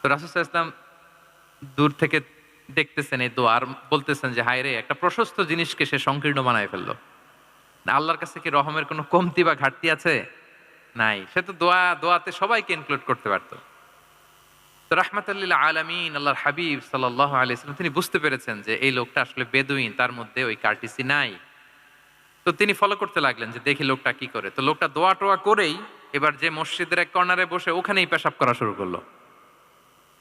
তো রাসুসাহ দূর থেকে দেখতেছেন এই দোয়ার বলতেছেন যে হায় রে একটা প্রশস্ত জিনিসকে সে সংকীর্ণ বানায় ফেলল। আল্লাহর কাছে কি রহমের কোনো কমতি বা ঘাটতি আছে? নাই, সে তো দোয়া, দোয়াতে সবাইকে ইনক্লুড করতে পারতো। তো রাহমাতাল্লিল্লাহ আলামিন, আল্লাহর হাবিব সাল্লাহ আলাইসলাম তিনি বুঝতে পেরেছেন যে, এই লোকটা আসলে বেদুইন, তার মধ্যে ওই কার্টিসি নাই। তো তিনি ফলো করতে লাগলেন যে, দেখি লোকটা কি করে? তো লোকটা দোয়া টোয়া করেই এবার যে মসজিদের এক কর্নারে বসে ওখানেই পেশাব করা শুরু করল।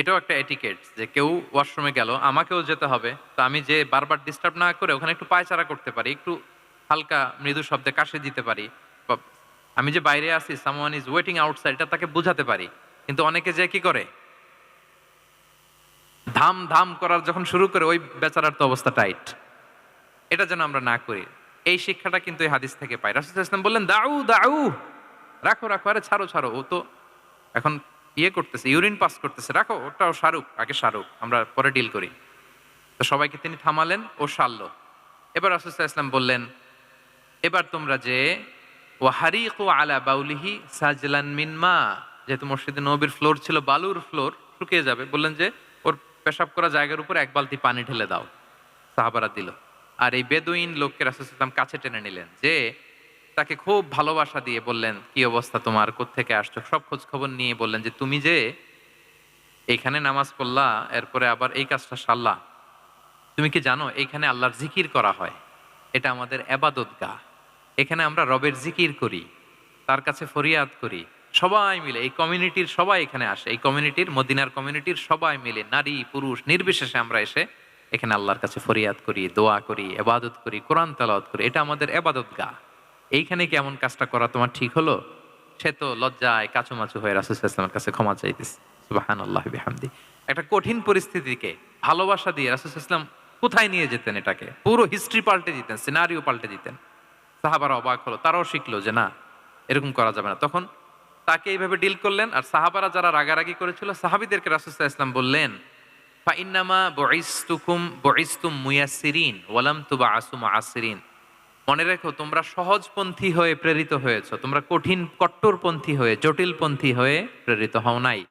এটাও একটা এটিকেট যে কেউ ওয়াশরুমে গেল, আমাকেও যেতে হবে, তো আমি যে বারবার ডিস্টার্ব না করে ওখানে একটু পায়চারা করতে পারি, একটু হালকা মৃদু শব্দে কাশে দিতে পারি আমি যে বাইরে আছি সামওয়ান ইজ ওয়েটিং আউটসাইড এটা তাকে বুঝাতে পারি, কিন্তু অনেকে যে কি করে? ধাম ধাম করার যখন শুরু করে, ওই বেচারার তো অবস্থা টাইট এটা যেন আমরা না করি। এই শিক্ষাটা কিন্তু এই হাদিস থেকে পাই। রাসুল ইসলাম বললেন, দাউ দাউ, রাখো রাখো, আরে ছাড়ো ছাড়ো। ও তো এখন ইয়ে করতেছে, ইউরিন পাস করতেছে। রাখো, ওটাও শাহরুখ আগে শাহরুখ আমরা পরে ডিল করি। তো সবাইকে তিনি থামালেন, ও সারল। এবার রাসুল ইসলাম বললেন, এবার তোমরা যে, ওয়াহারিক আলা বাউলিহি সাজলান মিনমা যেহেতু মসজিদে নবীর ফ্লোর ছিল, বালুর ফ্লোর, শুকিয়ে যাবে। বললেন যে, ওর পেশাব করা জায়গার উপর এক বালতি পানি ঢেলে দাও। সাহাবারা দিল। আর এই বেদুইন লোককে রাসুলাম কাছে টেনে নিলেন যে তাকে খুব ভালোবাসা দিয়ে বললেন, কি অবস্থা তোমার? থেকে আসছো? সব খোঁজ খবর নিয়ে বললেন যে, তুমি যে এখানে নামাজ পড়লা, এরপরে আবার এই কাজটা সারলা, তুমি কি জানো এখানে আল্লাহর জিকির করা হয়? এটা আমাদের এবাদত গা। এখানে আমরা রবের জিকির করি, তার কাছে ফরিয়াদ করি, সবাই মিলে, এই কমিউনিটির সবাই এখানে আসে, এই কমিউনিটির, মদিনার কমিউনিটির সবাই মিলে, নারী, পুরুষ, নির্বিশেষে আমরা এসে এখানে আল্লাহর কাছে ফরিয়াদ করি, দোয়া করি এবাদত করি, কোরআন তালাওয়াত করি, এটা আমাদের এবাদত গা। এইখানে কি এমন কাজটা করা তোমার ঠিক হলো? সে তো লজ্জায় কাচুমাচু হয়ে রাসুসাল্লামের কাছে ক্ষমা চাইতেছে। সুবাহান আল্লাহ বিহামদি। একটা কঠিন পরিস্থিতিকে ভালোবাসা দিয়ে রাসুসাল্লাম কোথায় নিয়ে যেতেন এটাকে? পুরো হিস্ট্রি পাল্টে দিতেন সিনারিও পাল্টে দিতেন। সাহাবারা অবাক হলো, তারাও শিখলো যে না, এরকম করা যাবে না। তখন তাকে এইভাবে ডিল করলেন আর সাহাবারা যারা রাগারাগি করেছিল, সাহাবিদেরকে রাসুসাহ ইসলাম বললেন, ফাইন্নামা বইস্তুকুম বইস্তুম মুয়াসিরিন ওয়ালাম তুবা আসুম আসিরিন মনে রেখো, তোমরা সহজপন্থী হয়ে প্রেরিত হয়েছ। তোমরা কঠিন কট্টরপন্থী হয়ে, জটিলপন্থী হয়ে প্রেরিত হও নাই।